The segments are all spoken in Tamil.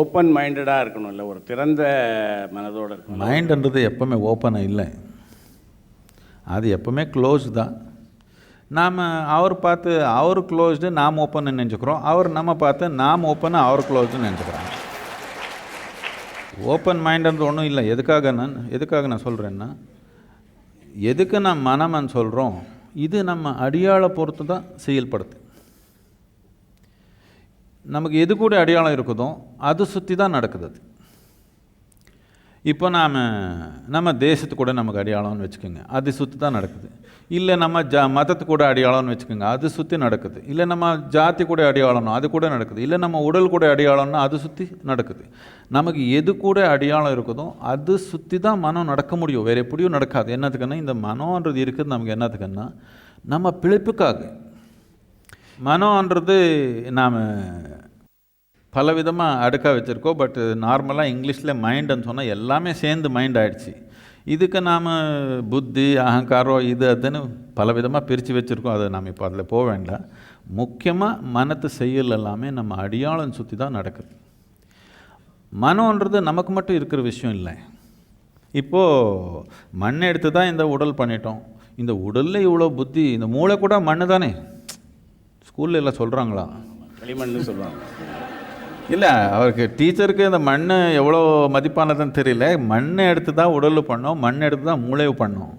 ஓப்பன் மைண்டடாக இருக்கணும்ல ஒரு திறந்த மனதோடு இருக்கணும். மைண்டுன்றது எப்போவுமே ஓப்பனாக இல்லை. அது எப்போவுமே க்ளோஸ் தான். நாம் அவர் பார்த்து அவர் க்ளோஸ்டு நாம் ஓப்பன் நினச்சிக்கிறோம். அவர் நம்ம பார்த்து நாம் ஓப்பன் அவர் க்ளோஸ்டு நினச்சிக்கிறோம் ஓப்பன் மைண்டுன்றது ஒன்றும் இல்லை. எதுக்காக நான் எதுக்காக நான் சொல்கிறேன்னா எதுக்கு நான் மனமன் சொல்கிறோம் இது நம்ம அடியாளை பொறுத்து தான் செயல்படுது. நமக்கு எது கூட அடையாளம் இருக்குதோ அது சுற்றி தான் நடக்குது அது. இப்போ நாம் நம்ம தேசத்து கூட நமக்கு அடையாளம்னு வச்சுக்கோங்க அது சுற்றி தான் நடக்குது. இல்லை நம்ம ஜா மதத்து கூட அடையாளம்னு வச்சுக்கோங்க அது சுற்றி நடக்குது. இல்லை நம்ம ஜாதி கூட அடையாளம்னா அது கூட நடக்குது. இல்லை நம்ம உடல் கூட அடையாளம்னா அது சுற்றி நடக்குது. நமக்கு எது கூட அடையாளம் இருக்குதோ அது சுற்றி தான் மனம் நடக்க முடியும். வேறு எப்படியும் நடக்காது. என்னத்துக்குன்னா இந்த மனம்ன்றது இருக்குது நமக்கு என்னத்துக்குன்னா நம்ம பிழைப்புக்காக. மனம்ன்றது நாம் பலவிதமாக அடுக்காக வச்சுருக்கோம் பட் நார்மலாக இங்கிலீஷில் மைண்டுன்னு சொன்னால் எல்லாமே சேர்ந்து மைண்ட் ஆகிடுச்சு இதுக்கு நாம் புத்தி அகங்காரம் இது அதுன்னு பலவிதமாக பிரித்து வச்சுருக்கோம். அதை நாம் இப்போ அதில் போக வேண்டாம். முக்கியமாக மனத்து செயல் எல்லாமே நம்ம அடியாளம் சுற்றி தான் நடக்குது. மனம்ன்றது நமக்கு மட்டும் இருக்கிற விஷயம் இல்லை. இப்போது மண் எடுத்து தான் இந்த உடல் பண்ணிட்டோம். இந்த உடலில் இவ்வளோ புத்தி இந்த மூளை கூட மண்ணு தானே ஸ்கூல்ல எல்லாம் சொல்கிறாங்களா களிமண்னு சொல்லுவாங்க இல்லை அவருக்கு டீச்சருக்கு இந்த மண் எவ்வளோ மதிப்பானதுன்னு தெரியல. மண்ணை எடுத்து தான் உடல் பண்ணோம் மண் எடுத்து தான் மூளையை பண்ணோம்.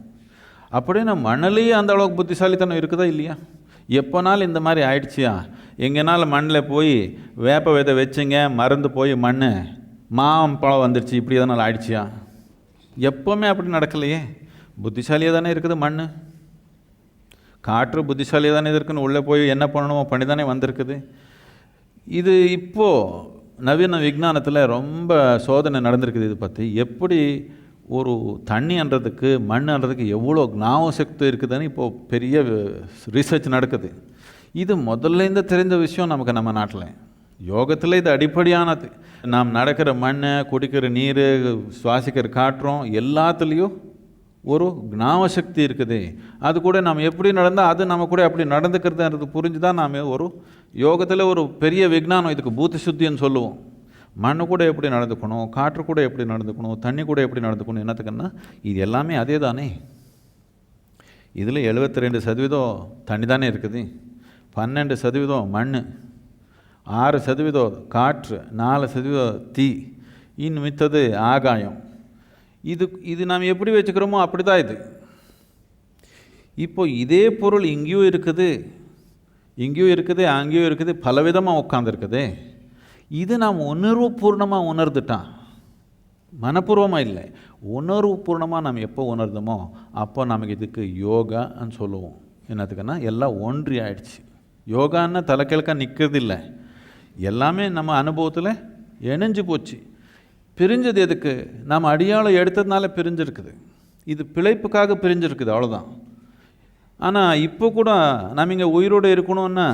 அப்படின்னா மண்ணிலேயே அந்த அளவுக்கு புத்திசாலித்தனம் இருக்குதா இல்லையா? எப்போனாலும் இந்த மாதிரி ஆயிடுச்சியா? எங்கேனாலும் மண்ணில் போய் வேப்ப விதை வச்சுங்க மறந்து போய் மண் மாம்பழம் வந்துடுச்சு இப்படி எதனால் ஆயிடுச்சியா? எப்போவுமே அப்படி நடக்கலையே. புத்திசாலியாக தானே இருக்குது மண் காற்று புத்திசாலி தானே இருக்குன்னு உள்ளே போய் என்ன பண்ணணுமோ பண்ணி தானே வந்திருக்குது. இது இப்போது நவீன விஞ்ஞானத்தில் ரொம்ப சோதனை நடந்திருக்குது இது பற்றி எப்படி ஒரு தண்ணின்றதுக்கு மண்ணுன்றதுக்கு எவ்வளோ ஞாபக சக்தி இருக்குதுன்னு இப்போது பெரிய ரிசர்ச் நடக்குது. இது முதல்லேருந்து தெரிஞ்ச விஷயம் நமக்கு நம்ம நாட்டில். யோகத்தில் இது அடிப்படையானது. நாம் நடக்கிற மண் குடிக்கிற நீர் சுவாசிக்கிற காற்றும் எல்லாத்துலேயும் ஒரு ஞாபகசக்தி இருக்குது. அது கூட நாம் எப்படி நடந்தால் அது நம்ம கூட அப்படி நடந்துக்கிறதுன்றது புரிஞ்சு தான் நாம் ஒரு யோகத்தில் ஒரு பெரிய விஞ்ஞானம் இதுக்கு பூத்த சுத்தின்னு சொல்லுவோம். மண்ணு கூட எப்படி நடந்துக்கணும் காற்று கூட எப்படி நடந்துக்கணும் தண்ணி கூட எப்படி நடந்துக்கணும் என்னத்துக்குன்னா இது எல்லாமே அதே தானே. இதில் எழுபத்தி ரெண்டு சதவீதம் தண்ணி தானே இருக்குது. பன்னெண்டு சதவீதம் மண் ஆறு சதவீதம் காற்று நாலு சதவீதம் தீ இன்னும் மித்தது ஆகாயம். இது இது நாம் எப்படி வச்சுக்கிறோமோ அப்படி தான் இது. இப்போ இதே பொருள் இங்கேயும் இருக்குது இங்கேயும் இருக்குது அங்கேயும் இருக்குது பலவிதமாக உட்காந்துருக்குது இது நாம் உணர்வுபூர்ணமாக உணர்ந்துட்டான் மனப்பூர்வமாக இல்லை. உணர்வுபூர்ணமாக நாம் எப்போ உணர்ந்தோமோ அப்போ நமக்கு இதுக்கு யோகான்னு சொல்லுவோம். என்னத்துக்குன்னா எல்லாம் ஒன்றி ஆயிடுச்சு. யோகான்னா தலைக்கிழக்காக நிற்கிறது இல்லை எல்லாமே நம்ம அனுபவத்தில் இணைஞ்சு போச்சு. பிரிஞ்சது எதுக்கு? நம்ம அடியாளம் எடுத்ததுனால பிரிஞ்சிருக்குது. இது பிழைப்புக்காக பிரிஞ்சிருக்குது அவ்வளோதான் ஆனால் இப்போ கூட நம்ம இங்கே உயிரோடு இருக்கணும்னா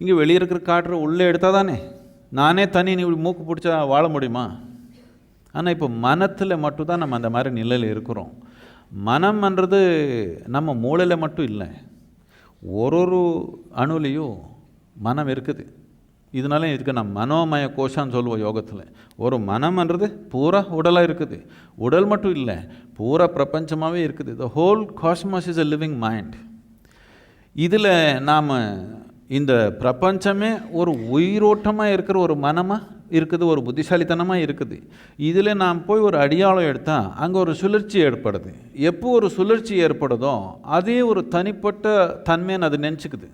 இங்கே வெளியே இருக்கிற காற்று உள்ளே எடுத்தால் தானே? நானே தனி நீ இப்படி மூக்கு பிடிச்சா வாழ முடியுமா? ஆனால் இப்போ மனத்தில் மட்டும்தான் நம்ம அந்த மாதிரி நிலையில் இருக்கிறோம். மனம்ன்றது நம்ம மூளையில் மட்டும் இல்லை. ஒரு ஒரு அணுலையும் மனம் இருக்குது. இதனால இதுக்கு நான் மனோமய கோஷான்னு சொல்லுவோம் யோகத்தில். ஒரு மனம்ன்றது பூரா உடலாக இருக்குது. உடல் மட்டும் இல்லை பூரா பிரபஞ்சமாகவே இருக்குது. The whole cosmos is a living mind இதில் நாம் இந்த பிரபஞ்சமே ஒரு உயிரோட்டமாக இருக்கிற ஒரு மனமாக இருக்குது ஒரு புத்திசாலித்தனமாக இருக்குது. இதில் நாம் போய் ஒரு அடியாளம் எடுத்தால் அங்கே ஒரு சுழற்சி ஏற்படுது. எப்போ ஒரு சுழற்சி ஏற்படுதோ அதே ஒரு தனிப்பட்ட தன்மைன்னு அது நினச்சிக்குது.